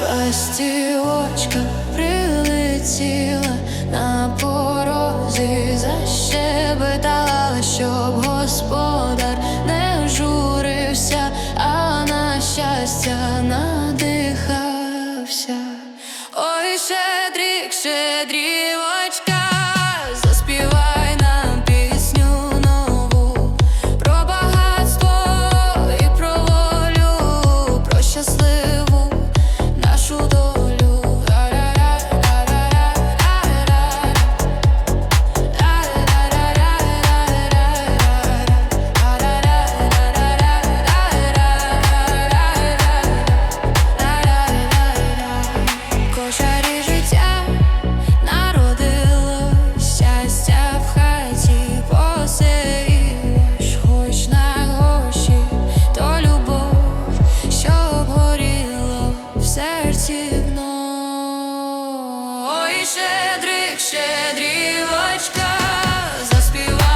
Ластівочка прилетіла на порозі, защебетала, щоб господар не журився, а на щастя надихався. Ой, щедрик, щедрівочка, в серці вновь. Ой, щедрик, щедрівочка, заспівай